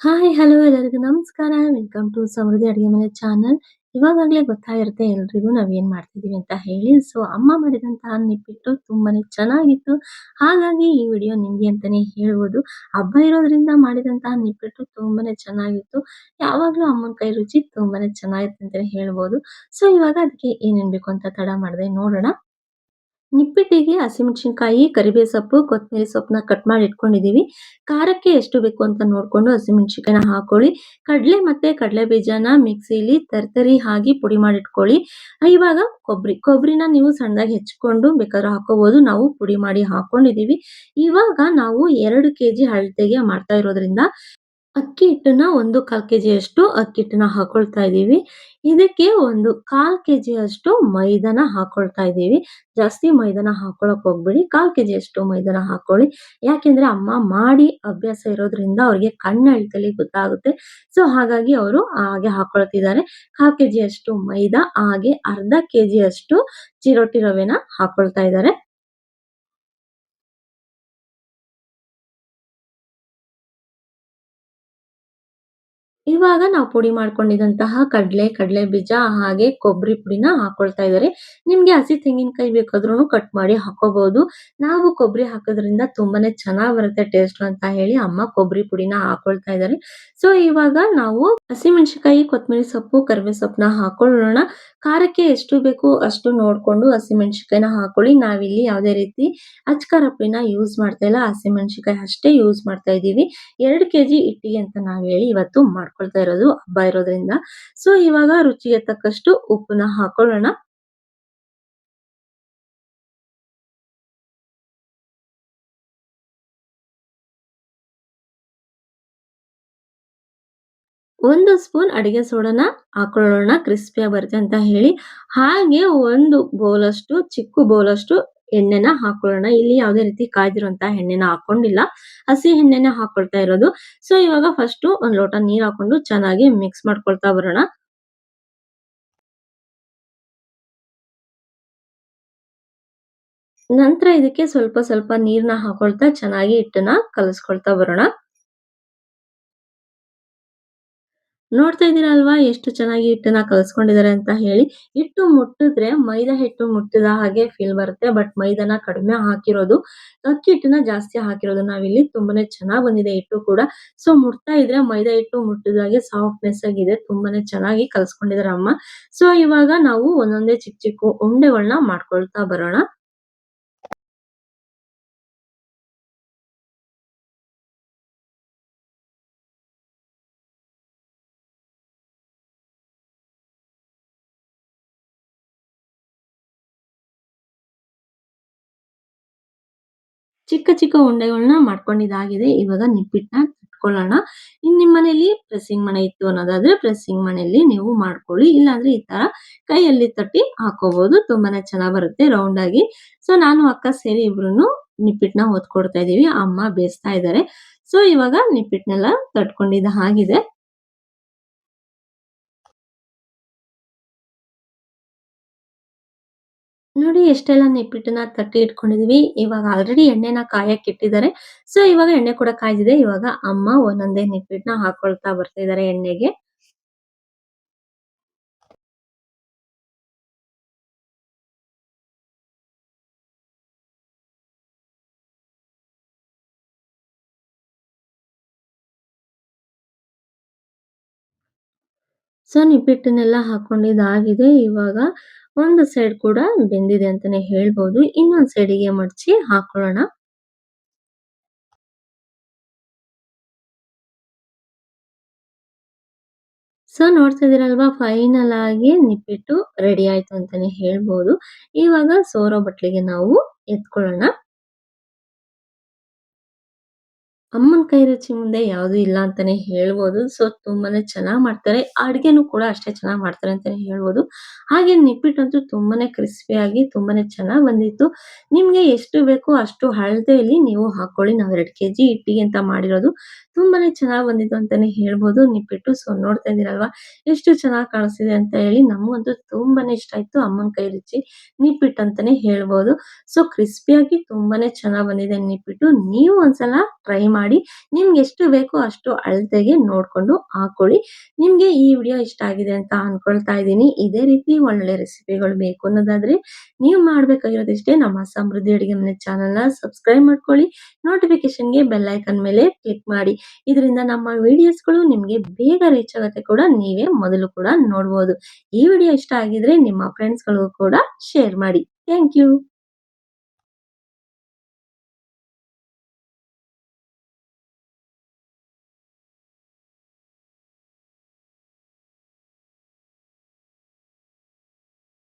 ಎಲ್ಲರಿಗೂ ನಮಸ್ಕಾರ. Welcome to ಸಮೃದ್ಧಿ ಅಡುಗೆ ಮನೆ ಚಾನಲ್ ಇವಾಗಲೇ ಗೊತ್ತಾಗಿರುತ್ತೆ, ಎಲ್ರಿಗೂ ನಾವೇನು ಮಾಡ್ತಿದೀವಿ ಅಂತ ಹೇಳಿ. ಸೊ ಅಮ್ಮ ಮಾಡಿದಂತಹ ನಿಪ್ಪಿಟ್ಟು ತುಂಬಾನೇ ಚೆನ್ನಾಗಿತ್ತು. ಹಾಗಾಗಿ ಈ ವಿಡಿಯೋ ನಿಮಗೆ ಅಂತಾನೆ ಹೇಳ್ಬೋದು. ಹಬ್ಬ ಇರೋದ್ರಿಂದ ಮಾಡಿದಂತಹ ನಿಪ್ಪಿಟ್ಟು ತುಂಬಾನೇ ಚೆನ್ನಾಗಿತ್ತು. ಯಾವಾಗಲೂ ಅಮ್ಮನ ಕೈ ರುಚಿ ತುಂಬಾನೇ ಚೆನ್ನಾಗಿತ್ತು ಅಂತಾನೆ ಹೇಳ್ಬೋದು. ಸೊ ಇವಾಗ ಅದಕ್ಕೆ ಏನೇನ್ ಬೇಕು ಅಂತ ತಡ ಮಾಡದೆ ನೋಡೋಣ. ನಿಪ್ಪಿಟ್ಟಿಗೆ ಹಸಿಮೆಣಸಿನಕಾಯಿ, ಕರಿಬೇವು ಸೊಪ್ಪು, ಕೊತ್ತಂಬರಿ ಸೊಪ್ಪನ್ನ ಕಟ್ ಮಾಡಿ ಇಟ್ಕೊಂಡಿದೀವಿ. ಖಾರಕ್ಕೆ ಎಷ್ಟು ಬೇಕು ಅಂತ ನೋಡ್ಕೊಂಡು ಹಸಿಮೆಣಸಿನ್ಕಾಯಿನ ಹಾಕೊಳ್ಳಿ. ಕಡಲೆ ಮತ್ತೆ ಕಡಲೆ ಬೀಜನ ಮಿಕ್ಸಿಲಿ ತರ್ತರಿ ಹಾಕಿ ಪುಡಿ ಮಾಡಿ ಇಟ್ಕೊಳ್ಳಿ. ಇವಾಗ ಕೊಬ್ಬರಿ, ಕೊಬ್ಬರಿನ ನೀವು ಸಣ್ಣದಾಗಿ ಹೆಚ್ಕೊಂಡು ಬೇಕಾದ್ರೂ ಹಾಕೋಬಹುದು ನಾವು ಪುಡಿ ಮಾಡಿ ಹಾಕೊಂಡಿದೀವಿ. ಇವಾಗ ನಾವು ಎರಡು ಕೆಜಿ ಅಳತೆಗೆ ಮಾಡ್ತಾ ಇರೋದ್ರಿಂದ ಅಕ್ಕಿ ಹಿಟ್ಟನ್ನ ಒಂದು ಕಾಲ್ ಕೆಜಿಯಷ್ಟು ಅಕ್ಕಿ ಹಿಟ್ಟನ್ನ ಹಾಕೊಳ್ತಾ ಇದೀವಿ. ಇದಕ್ಕೆ ಒಂದು ಕಾಲ್ ಕೆಜಿಯಷ್ಟು ಮೈದಾನ ಹಾಕೊಳ್ತಾ ಇದೀವಿ. ಜಾಸ್ತಿ ಮೈದಾನ ಹಾಕೊಳಕ್ ಹೋಗ್ಬೇಡಿ. ಕಾಲ್ ಕೆಜಿಯಷ್ಟು ಮೈದಾನ ಹಾಕೊಳ್ಳಿ. ಯಾಕೆಂದ್ರೆ ಅಮ್ಮ ಮಾಡಿ ಅಭ್ಯಾಸ ಇರೋದ್ರಿಂದ ಅವ್ರಿಗೆ ಕಣ್ಣಳ್ತಲ್ಲಿ ಗೊತ್ತಾಗುತ್ತೆ. ಸೊ, ಹಾಗಾಗಿ ಅವರು ಹಾಗೆ ಹಾಕೊಳ್ತಿದ್ದಾರೆ. ಕಾಲ್ ಕೆಜಿಯಷ್ಟು ಮೈದಾ, ಹಾಗೆ ಅರ್ಧ ಕೆಜಿಯಷ್ಟು ಚಿರೋಟಿ ರವೆನ ಹಾಕೊಳ್ತಾ ಇದ್ದಾರೆ. ಇವಾಗ ನಾವು ಪುಡಿ ಮಾಡ್ಕೊಂಡಿದಂತಹ ಕಡಲೆ ಕಡಲೆ ಬೀಜ ಹಾಗೆ ಕೊಬ್ಬರಿ ಪುಡಿನ ಹಾಕೊಳ್ತಾ ಇದ್ದಾರೆ. ನಿಮ್ಗೆ ಹಸಿ ತೆಂಗಿನಕಾಯಿ ಬೇಕಾದ್ರೂ ಕಟ್ ಮಾಡಿ ಹಾಕೋಬಹುದು. ನಾವು ಕೊಬ್ಬರಿ ಹಾಕೋದ್ರಿಂದ ತುಂಬಾನೇ ಚೆನ್ನಾಗ್ ಬರುತ್ತೆ ಟೇಸ್ಟ್ ಅಂತ ಹೇಳಿ ಅಮ್ಮ ಕೊಬ್ಬರಿ ಪುಡಿನ ಹಾಕೊಳ್ತಾ ಇದ್ದಾರೆ. ಸೊ ಇವಾಗ ನಾವು ಹಸಿಮೆಣಸಿನಕಾಯಿ, ಕೊತ್ತಂಬರಿ ಸೊಪ್ಪು, ಕರಿಬೇ ಸೊಪ್ಪನ್ನ ಹಾಕೊಳ್ಳೋಣ. ಖಾರಕ್ಕೆ ಎಷ್ಟು ಬೇಕು ಅಷ್ಟು ನೋಡ್ಕೊಂಡು ಹಸಿಮೆಣಸಿನಕಾಯಿನ ಹಾಕೊಳ್ಳಿ. ನಾವಿಲ್ಲಿ ಯಾವುದೇ ರೀತಿ ಅಚ್ಕಾರ ಯೂಸ್ ಮಾಡ್ತಾ ಇಲ್ಲ. ಹಸಿಮೆಣಸಿನಕಾಯಿ ಅಷ್ಟೇ ಯೂಸ್ ಮಾಡ್ತಾ ಇದ್ದೀವಿ. 2 ಕೆಜಿ ಇಟ್ಟಿಗೆ ಅಂತ ನಾವು ಹೇಳಿ ಇವತ್ತು ಮಾಡ್ಕೊಳ್ತಾ ಇರೋದು ಹಬ್ಬ ಇರೋದ್ರಿಂದ. ಸೊ ಇವಾಗ ರುಚಿಗೆ ತಕ್ಕಷ್ಟು ಉಪ್ಪನ್ನ ಹಾಕೊಳ್ಳೋಣ. ಒಂದು ಸ್ಪೂನ್ ಅಡುಗೆ ಸೋಡನ ಹಾಕೊಳ್ಳೋಣ ಕ್ರಿಸ್ಪಿಯಾಗಿ ಬರುತ್ತೆ ಅಂತ ಹೇಳಿ. ಹಾಗೆ ಒಂದು ಬೌಲಷ್ಟು, ಚಿಕ್ಕ ಬೌಲಷ್ಟು ಎಣ್ಣೆನ ಹಾಕೊಳ್ಳೋಣ. ಇಲ್ಲಿ ಯಾವುದೇ ರೀತಿ ಕಾಯ್ದಿರುವಂತಹ ಎಣ್ಣೆನ ಹಾಕೊಂಡಿಲ್ಲ. ಹಸಿ ಎಣ್ಣೆನ ಹಾಕೊಳ್ತಾ ಇರೋದು. ಸೊ ಇವಾಗ ಫಸ್ಟ್ ಒಂದ್ ಲೋಟ ನೀರ್ ಹಾಕೊಂಡು ಚೆನ್ನಾಗಿ ಮಿಕ್ಸ್ ಮಾಡ್ಕೊಳ್ತಾ ಬರೋಣ. ನಂತರ ಇದಕ್ಕೆ ಸ್ವಲ್ಪ ಸ್ವಲ್ಪ ನೀರ್ನ ಹಾಕೊಳ್ತಾ ಚೆನ್ನಾಗಿ ಹಿಟ್ಟನ್ನ ಕಲಸ್ಕೊಳ್ತಾ ಬರೋಣ. ನೋಡ್ತಾ ಇದ್ದೀರಾ ಅಲ್ವಾ ಎಷ್ಟು ಚೆನ್ನಾಗಿ ಹಿಟ್ಟನ್ನ ಕಲಸ್ಕೊಂಡಿದ್ದಾರೆ ಅಂತ ಹೇಳಿ. ಹಿಟ್ಟು ಮುಟ್ಟಿದ್ರೆ, ಮೈದಾ ಹಿಟ್ಟು ಮುಟ್ಟಿದ ಹಾಗೆ ಫೀಲ್ ಬರುತ್ತೆ. ಬಟ್ ಮೈದಾನ ಕಡಿಮೆ ಹಾಕಿರೋದು, ಅಕ್ಕಿ ಹಿಟ್ಟನ್ನ ಜಾಸ್ತಿ ಹಾಕಿರೋದು ನಾವಿಲ್ಲಿ ತುಂಬಾನೇ ಚೆನ್ನಾಗಿ ಬಂದಿದೆ ಹಿಟ್ಟು ಕೂಡ. ಸೊ ಮುಟ್ತಾ ಇದ್ರೆ ಮೈದಾ ಹಿಟ್ಟು ಮುಟ್ಟಿದ ಹಾಗೆ ಸಾಫ್ಟ್ನೆಸ್ ಆಗಿದೆ ತುಂಬಾನೇ ಚೆನ್ನಾಗಿ ಕಲಸ್ಕೊಂಡಿದ್ದಾರೆ ಅಮ್ಮ. ಸೊ ಇವಾಗ ನಾವು ಒಂದೊಂದೇ ಚಿಕ್ಕ ಚಿಕ್ಕ ಉಂಡೆಗಳನ್ನ ಮಾಡ್ಕೊಳ್ತಾ ಬರೋಣ. ಚಿಕ್ಕ ಚಿಕ್ಕ ಉಂಡೆಗಳನ್ನ ಮಾಡ್ಕೊಂಡಿದ್ದಾಗಿದೆ ಇವಾಗ ನಿಪ್ಪಿಟ್ಟನ್ನ ತಟ್ಕೊಳ್ಳೋಣ ಇನ್ ನಿಮ್ಮ ಮನೇಲಿ ಪ್ರೆಸ್ಸಿಂಗ್ ಮನೆ ಇತ್ತು ಅನ್ನೋದಾದ್ರೆ ಪ್ರೆಸ್ಸಿಂಗ್ ಮನೆಯಲ್ಲಿ ನೀವು ಮಾಡ್ಕೊಳ್ಳಿ. ಇಲ್ಲಾಂದ್ರೆ ಈ ತರ ಕೈಯಲ್ಲಿ ತಟ್ಟಿ ಹಾಕೋಬಹುದು ತುಂಬಾನೇ ಚೆನ್ನಾಗ್ ಬರುತ್ತೆ ರೌಂಡ್ ಆಗಿ. ಸೊ ನಾನು ಅಕ್ಕ ಸೇರಿ ಇಬ್ರು ನಿಪ್ಪಿಟ್ಟನ್ನ ಹೊತ್ಕೊಡ್ತಾ ಇದೀವಿ. ಅಮ್ಮ ಬೇಯಿಸ್ತಾ ಇದ್ದಾರೆ ಸೊ ಇವಾಗ ನಿಪ್ಪಿಟ್ಟನ್ನೆಲ್ಲ ತಟ್ಕೊಂಡಿದ್ದ ಹಾಗಿದೆ. ನೋಡಿ, ಎಷ್ಟೆಲ್ಲ ನಿಪ್ಪಿಟ್ಟನ್ನ ತಟ್ಟಿ ಇಟ್ಕೊಂಡಿದೀವಿ. ಇವಾಗ ಆಲ್ರೆಡಿ ಎಣ್ಣೆನ ಕಾಯಕ್ಕೆ ಇಟ್ಟಿದ್ದಾರೆ. ಸೊ ಇವಾಗ ಎಣ್ಣೆ ಕೂಡ ಕಾಯ್ದಿದೆ. ಇವಾಗ ಅಮ್ಮ ಒಂದೊಂದೇ ನಿಪ್ಪಿಟ್ಟನ್ನ ಹಾಕೊಳ್ತಾ ಬರ್ತಾ ಇದಾರೆ ಎಣ್ಣೆಗೆ. ಸೊ, ನಿಪ್ಪಿಟ್ಟನ್ನೆಲ್ಲ ಹಾಕೊಂಡಿದ್ದಾಗಿದೆ. ಇವಾಗ ಒಂದು ಸೈಡ್ ಕೂಡ ಬೆಂದಿದೆ ಅಂತಾನೆ ಹೇಳ್ಬೋದು. ಇನ್ನೊಂದ್ ಸೈಡಿಗೆ ಮಡಚಿ ಹಾಕೊಳ್ಳೋಣ. ಸೊ, ನೋಡ್ತಾ ಇದೀರಲ್ವಾ ಫೈನಲ್ ಆಗಿ ನಿಪ್ಪಿಟ್ಟು ರೆಡಿ ಆಯ್ತು ಅಂತಾನೆ ಹೇಳ್ಬೋದು. ಇವಾಗ ಸೋರೋ ಬಟ್ಲಿಗೆ ನಾವು ಎತ್ಕೊಳ್ಳೋಣ. ಅಮ್ಮನ ಕೈ ರುಚಿ ಮುಂದೆ ಯಾವುದು ಇಲ್ಲ ಅಂತಾನೆ ಹೇಳ್ಬೋದು. ಸೊ ತುಂಬಾನೇ ಚೆನ್ನಾಗಿ ಮಾಡ್ತಾರೆ. ಅಡುಗೆನೂ ಕೂಡ ಅಷ್ಟೇ ಚೆನ್ನಾಗಿ ಮಾಡ್ತಾರೆ ಅಂತಾನೆ ಹೇಳ್ಬೋದು. ಹಾಗೆ ನಿಪ್ಪಿಟ್ಟಂತೂ ತುಂಬಾನೇ ಕ್ರಿಸ್ಪಿಯಾಗಿ ತುಂಬಾನೇ ಚೆನ್ನಾಗಿ ಬಂದಿತ್ತು. ನಿಮಗೆ ಎಷ್ಟು ಬೇಕೋ ಅಷ್ಟು ಅಳತೆಯಲ್ಲಿ ನೀವು ಹಾಕೊಳ್ಳಿ. ನಾವು ಎರಡು ಕೆಜಿ ಇಟ್ಟಿಗೆ ಅಂತ ಮಾಡಿರೋದು ತುಂಬಾನೇ ಚೆನ್ನಾಗಿ ಬಂದಿತ್ತು ಅಂತಾನೆ ಹೇಳ್ಬೋದು. ನಿಪ್ಪಿಟ್ಟು ಸೊ ನೋಡ್ತಾ ಇದ್ದೀರಲ್ವಾ? ಎಷ್ಟು ಚೆನ್ನಾಗಿ ಕಾಣಿಸ್ತಿದೆ ಅಂತ ಹೇಳಿ ನಮಗಂತೂ ತುಂಬಾನೇ ಇಷ್ಟ ಆಯ್ತು ಅಮ್ಮನ ಕೈ ರುಚಿ ನಿಪ್ಪಿಟ್ಟು ಅಂತಾನೆ ಹೇಳ್ಬೋದು. ಸೊ ಕ್ರಿಸ್ಪಿಯಾಗಿ ತುಂಬಾನೇ ಚೆನ್ನಾಗಿ ಬಂದಿದೆ ನಿಪ್ಪಿಟ್ಟು. ನೀವು ಒಂದ್ಸಲ ಟ್ರೈ ಮಾಡಿ ಮಾಡಿ ನಿಮ್ಗೆ ಎಷ್ಟು ಬೇಕೋ ಅಷ್ಟು ಅಳತೆಗೆ ನೋಡ್ಕೊಂಡು ಹಾಕೊಳ್ಳಿ. ನಿಮ್ಗೆ ಈ ವಿಡಿಯೋ ಇಷ್ಟ ಆಗಿದೆ ಅಂತ ಅನ್ಕೊಳ್ತಾ ಇದ್ದೀನಿ. ಇದೇ ರೀತಿ ಒಳ್ಳೆ ರೆಸಿಪಿಗಳು ಬೇಕು ಅನ್ನೋದಾದ್ರೆ ನೀವು ಮಾಡ್ಬೇಕಾಗಿರೋದಿಷ್ಟೇ ನಮ್ಮ ಸಮೃದ್ಧಿ ಅಡುಗೆ ಮನೆ ಚಾನೆಲ್‌ನ ಸಬ್ಸ್ಕ್ರೈಬ್ ಮಾಡ್ಕೊಳ್ಳಿ. ನೋಟಿಫಿಕೇಷನ್‌ಗೆ ಬೆಲ್ ಐಕನ್ ಮೇಲೆ ಕ್ಲಿಕ್ ಮಾಡಿ. ಇದರಿಂದ ನಮ್ಮ ವಿಡಿಯೋಸ್‌ಗಳು ನಿಮ್ಗೆ ಬೇಗ ರೀಚ್ ಆಗುತ್ತೆ ಕೂಡ ನೀವೇ ಮೊದಲು ಕೂಡ ನೋಡ್ಬೋದು. ಈ ವಿಡಿಯೋ ಇಷ್ಟ ಆಗಿದ್ರೆ ನಿಮ್ಮ ಫ್ರೆಂಡ್ಸ್‌ಗಳಿಗೂ ಕೂಡ ಶೇರ್ ಮಾಡಿ. Thank you.